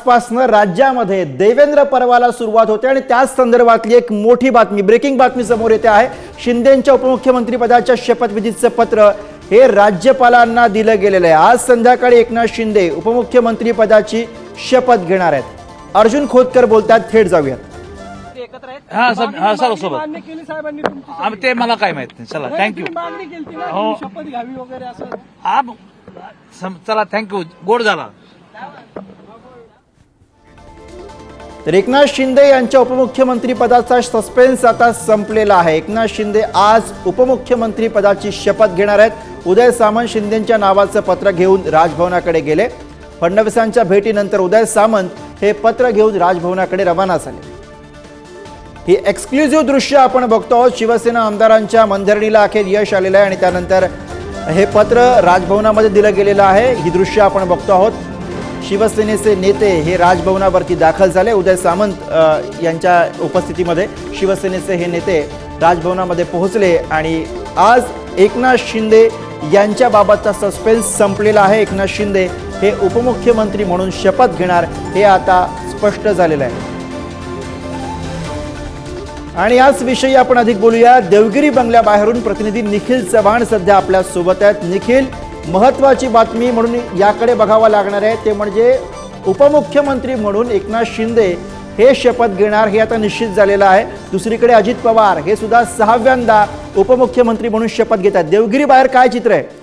आजपासनं राज्यामध्ये देवेंद्र पर्वाला सुरुवात होते आणि त्याच संदर्भातली एक मोठी बातमी ब्रेकिंग बातमी समोर येते आहे. शिंदेच्या उपमुख्यमंत्री पदाच्या शपथविधीचं पत्र हे राज्यपालांना दिलं गेलेलं आहे. आज संध्याकाळी एकनाथ शिंदे उपमुख्यमंत्री पदाची शपथ घेणार आहेत. अर्जुन खोतकर बोलतात थेट जाऊयात. ते एकत्र आहेत? ते मला काय माहीत नाही. चला थँक्यू हो. शपथ घ्यावी वगैरे असं. चला थँक्यू गोड झाला. तर एकनाथ शिंदे यांच्या उपमुख्यमंत्रीपदाचा सस्पेन्स आता संपलेला आहे. एकनाथ शिंदे आज उपमुख्यमंत्रीपदाची शपथ घेणार आहेत. उदय सामंत शिंदेच्या नावाचं पत्र घेऊन राजभवनाकडे गेले. फडणवीसांच्या भेटीनंतर उदय सामंत हे पत्र घेऊन राजभवनाकडे रवाना झाले. ही एक्सक्लुझिव्ह दृश्य आपण बघतो आहोत. शिवसेना आमदारांच्या मनधरणीला अखेर यश आलेलं आहे आणि त्यानंतर हे पत्र राजभवनामध्ये दिलं गेलेलं आहे. ही दृश्य आपण बघतो आहोत. शिवसेनेचे नेते हे राजभवनावरती दाखल झाले. उदय सामंत यांच्या उपस्थितीमध्ये शिवसेनेचे हे नेते राजभवनामध्ये पोहोचले आणि आज एकनाथ शिंदे यांच्याबाबतचा सस्पेन्स संपलेला आहे. एकनाथ शिंदे हे उपमुख्यमंत्री म्हणून शपथ घेणार हे आता स्पष्ट झालेलं आहे. आणि याच विषयी आपण अधिक बोलूया. देवगिरी बंगल्याबाहेरून प्रतिनिधी निखिल चव्हाण सध्या आपल्यासोबत आहेत. निखिल महत्वाची बातमी म्हणून याकडे बघावं लागणार आहे. ते म्हणजे उपमुख्यमंत्री म्हणून एकनाथ शिंदे हे शपथ घेणार हे आता निश्चित झालेलं आहे. दुसरीकडे अजित पवार हे सुद्धा सहाव्यांदा उपमुख्यमंत्री म्हणून शपथ घेत आहेत. देवगिरी बाहेर काय चित्र आहे?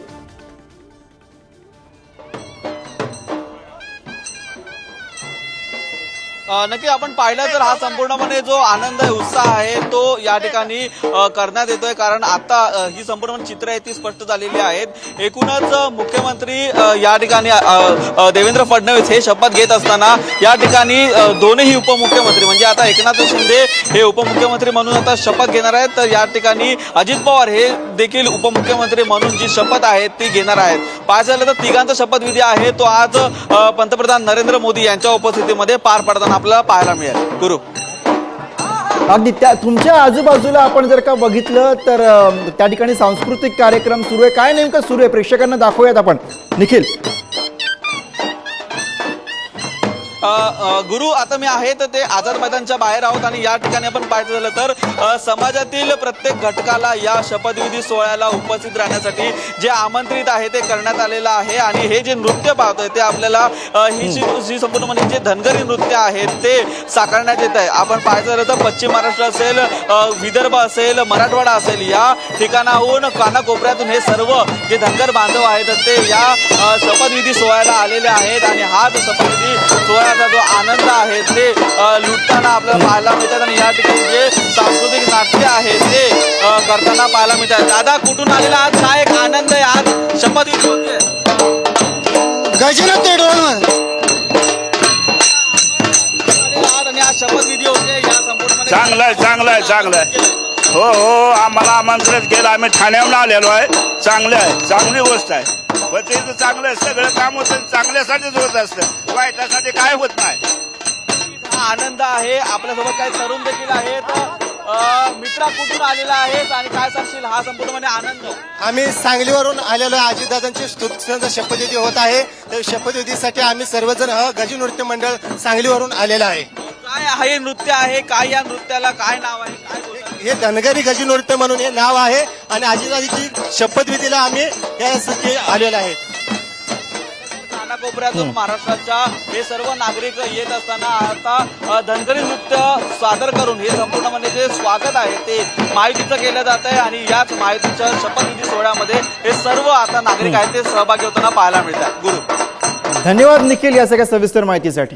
नक्की आपण पाहिलं तर हा संपूर्णपणे जो आनंद आहे उत्साह आहे तो या ठिकाणी करण्यात येतोय. कारण आता ही संपूर्ण चित्र आहे ती स्पष्ट झालेली आहेत. एकूणच मुख्यमंत्री या ठिकाणी देवेंद्र फडणवीस हे शपथ घेत असताना या ठिकाणी दोनही उपमुख्यमंत्री म्हणजे आता एकनाथ शिंदे हे उपमुख्यमंत्री म्हणून आता शपथ घेणार आहेत. तर या ठिकाणी अजित पवार हे देखील उपमुख्यमंत्री म्हणून जी शपथ आहे ती घेणार आहेत. पाहायचं झालं तर तिघांचा शपथविधी आहे. तो आज पंतप्रधान नरेंद्र मोदी यांच्या उपस्थितीमध्ये पार पडताना आपल्याला पाहायला मिळेल. गुरु अगदी त्या तुमच्या आजूबाजूला आपण जर का बघितलं तर अं, त्या ठिकाणी सांस्कृतिक कार्यक्रम सुरू आहे. काय नेमकं सुरू आहे? प्रेक्षकांना दाखवूयात आपण. निखिल. गुरु आता मी आहे तर ते आझाद मैदानच्या बाहेर आहोत आणि या ठिकाणी आपण पाहायचं झालं तर समाजातील प्रत्येक घटकाला या शपथविधी सोहळ्याला उपस्थित राहण्यासाठी जे आमंत्रित आहे ते करण्यात आलेलं आहे आणि हे जे नृत्य पाहतोय ते आपल्याला ही जी जी संपूर्ण म्हणजे जे धनगरी नृत्य आहेत ते साकारण्यात येत आहे. आपण पाहायचं झालं तर पश्चिम महाराष्ट्र असेल विदर्भ असेल मराठवाडा असेल या ठिकाणाहून कानाकोपऱ्यातून हे सर्व जे धनगर बांधव आहेत ते या शपथविधी सोहळ्याला आलेले आहेत आणि हा जो शपथविधी सोहळ्याचा जो आनंद आहे ते लुटताना आपल्याला पाहायला मिळतात आणि या ठिकाणी जे सांस्कृतिक नाट्य आहे ते करताना पाहायला मिळतात. दादा कुठून आलेला आज काय एक आनंद आहे आज? शपथविधी होते गजरात आणि आज शपथविधी होते. या संपूर्ण चांगलं आहे चांगलं आहे चांगलं आहे. हो हो आम्हाला आमंत्रित केलं. आम्ही ठाण्याहून आलेलो आहे. चांगलं आहे चांगली गोष्ट आहे. पण चांगलं आहे सगळं काम होतं चांगल्यासाठीच होत असतं. वाईटासाठी काय होत नाही. हा आनंद आहे. आपल्यासोबत काही तरुण देखील आहेत. मित्रा कुठून आलेला आहेस आणि काय सांगशील? हा संपूर्णपणे आनंद. आम्ही सांगलीवरून आलेलो आहे. अजितदादांची स्तुतीचा शपथविधी होत आहे. तर शपथविधीसाठी आम्ही सर्वजण ह गजी नृत्य मंडळ सांगलीवरून आलेलं आहे. काय आहे हे नृत्य आहे? काय या नृत्याला? काय नाव आहे? काय? हे धनगरी गजी नृत्य म्हणून हे नाव आहे आणि अजितदादाची शपथविधीला आम्ही यासाठी आलेलो आहे. कानाकोपऱ्यातून महाराष्ट्राच्या हे सर्व नागरिक येत असताना आता धनगरी नृत्य सादर करून हे संपूर्णपणे जे स्वागत आहे ते माहितीचं केलं जात आहे आणि याच माहितीच्या शपथविधी सोहळ्यामध्ये हे सर्व आता नागरिक आहेत ते सहभागी होताना पाहायला मिळतात गुरु. धन्यवाद निखिल या सगळ्या सविस्तर माहितीसाठी.